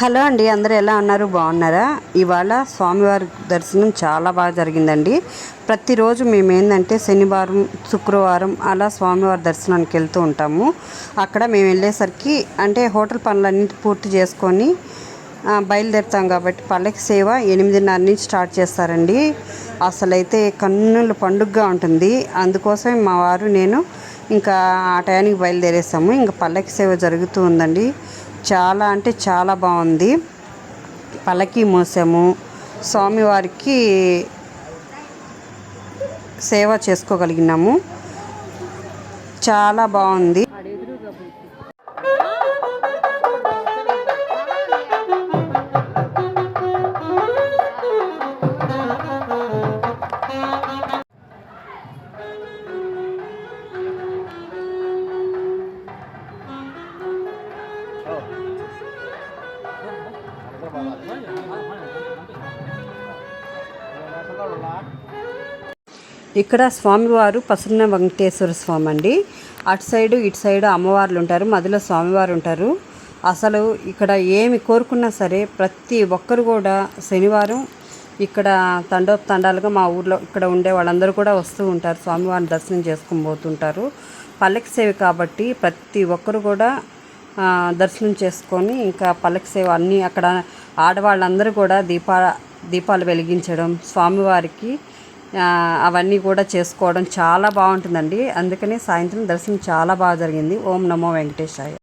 Hello అండి అందరూ ఎలా ఉన్నారు? బాగున్నారా? ఇవాళ స్వామివారి దర్శనం చాలా బాగా జరిగిందండి. ప్రతిరోజు మేము ఏంటంటే శనివారం శుక్రవారం అలా స్వామివారి దర్శనానికి వెళ్తూ ఉంటాము. అక్కడ మేము వెళ్ళేసరికి అంటే హోటల్ పనులన్నీ పూర్తి చేసుకొని బయలుదేరుతాం కాబట్టి పల్లకి సేవ ఎనిమిదిన్నర నుంచి స్టార్ట్ చేస్తారండి. అసలైతే కన్నుల పండుగగా ఉంటుంది. అందుకోసం మా వారు నేను ఇంకా ఆ టయానికి బయలుదేరేసాము. ఇంకా పల్లకి సేవ జరుగుతూ ఉందండి. చాలా అంటే చాలా బాగుంది. పల్లకి మోసాము. స్వామివారికి సేవ చేసుకోగలిగినాము. చాలా బాగుంది. ఇక్కడ స్వామివారు పసున్న వెంకటేశ్వర స్వామి అండి. అటు సైడు ఇటు సైడు అమ్మవార్లు ఉంటారు మధ్యలో స్వామివారు ఉంటారు. అసలు ఇక్కడ ఏమి కోరుకున్నా సరే ప్రతి ఒక్కరు కూడా శనివారం ఇక్కడ తండోపు తండాలుగా మా ఊర్లో ఇక్కడ ఉండే వాళ్ళందరూ కూడా వస్తూ ఉంటారు స్వామివారిని దర్శనం చేసుకొని పోతుంటారు. పల్లకి సేవ కాబట్టి ప్రతి ఒక్కరు కూడా దర్శనం చేసుకొని ఇంకా పలక సేవ అన్నీ అక్కడ ఆడవాళ్ళందరూ కూడా దీపా దీపాలు వెలిగించడం స్వామివారికి అవన్నీ కూడా చేసుకోవడం చాలా బాగుంటుందండి. అందుకని సాయంత్రం దర్శనం చాలా బాగా జరిగింది. ఓం నమో వెంకటేశాయ.